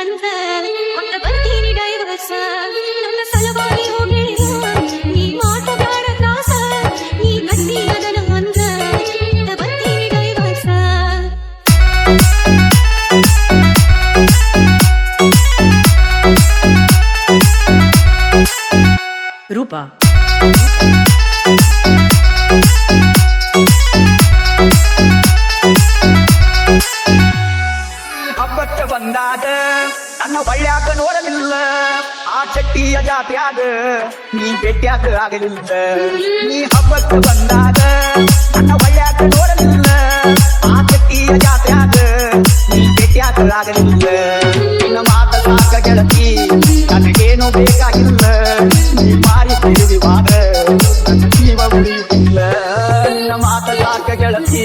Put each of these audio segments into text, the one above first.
ಅಂತ ಕೊಟ್ಟ ಬರ್ತೀನಿ ಡೈವರ್ಸ ನನ್ನ ಸಲುವಾಗಿ ಹೋಗಿಳಿದ ನೀ ಮಾತು ಬ್ಯಾಡ ತ್ರಾಸ. ನೀ ಗಟ್ಟಿ ಅದನ ಅಂದ. ಕೊಟ್ಟ ರೂಪ. ನನ್ನ ಬಳ್ಳ್ಯಾಕ ನೋಡಲಿಲ್ಲ. ಆ ಚಟ್ಟಿಯ ಜಾತ್ಯಾಗ ನೀ ಭೇಟ್ಯಾಕ ಆಗಲಿಲ್ಲ. ನೀ ಹಬ್ಬಕ್ಕೆ ಬಂದಾಗ ನನ್ನ ಬಳ್ಳ್ಯಾಕ ನೋಡಲಿಲ್ಲ. ಆ ಚಟ್ಟಿಯ ಜಾತ್ಯಾಗ ನೀ ಭೇಟ್ಯಾಕ ಆಗಲಿಲ್ಲ. ನಿನ್ನ ಮಾತ ಸಾಕ ಗೆಳತಿ, ನನಗೇನು ಬೇಕಾಗಿಲ್ಲ. ನೀ ಮಾರಿ ತಿಳಿದಿವಾಗ ನನ್ನ ಜೀವ ಉಳಿಯುತ್ತಿಲ್ಲ ನಿನ್ನ ಮಾತ ಸಾಕ ಗೆಳತಿ,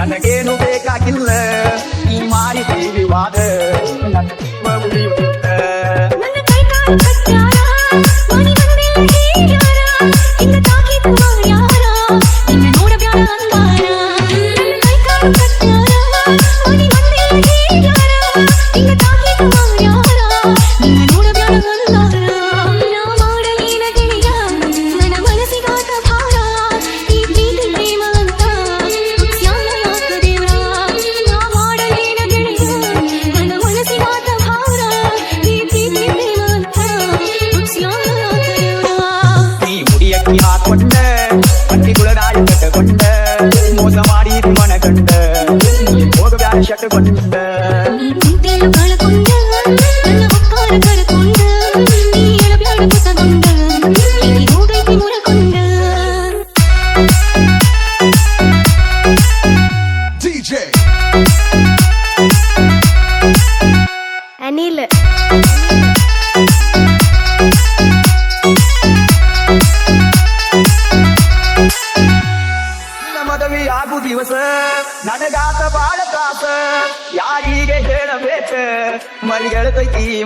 ನನಗೇನು ಬೇಕಾಗಿಲ್ಲ. ನೀ ಮಾರಿ ತಿಳಿದಿವಾಗ Take ಆಗು ದಿವಸ ನನಗಾತ ಬಾಳ ತ್ರಾಸ. ಯಾರಿಗೆ ಹೇಳಬೇಕ? ಮರಿಗೆಳತೈತಿ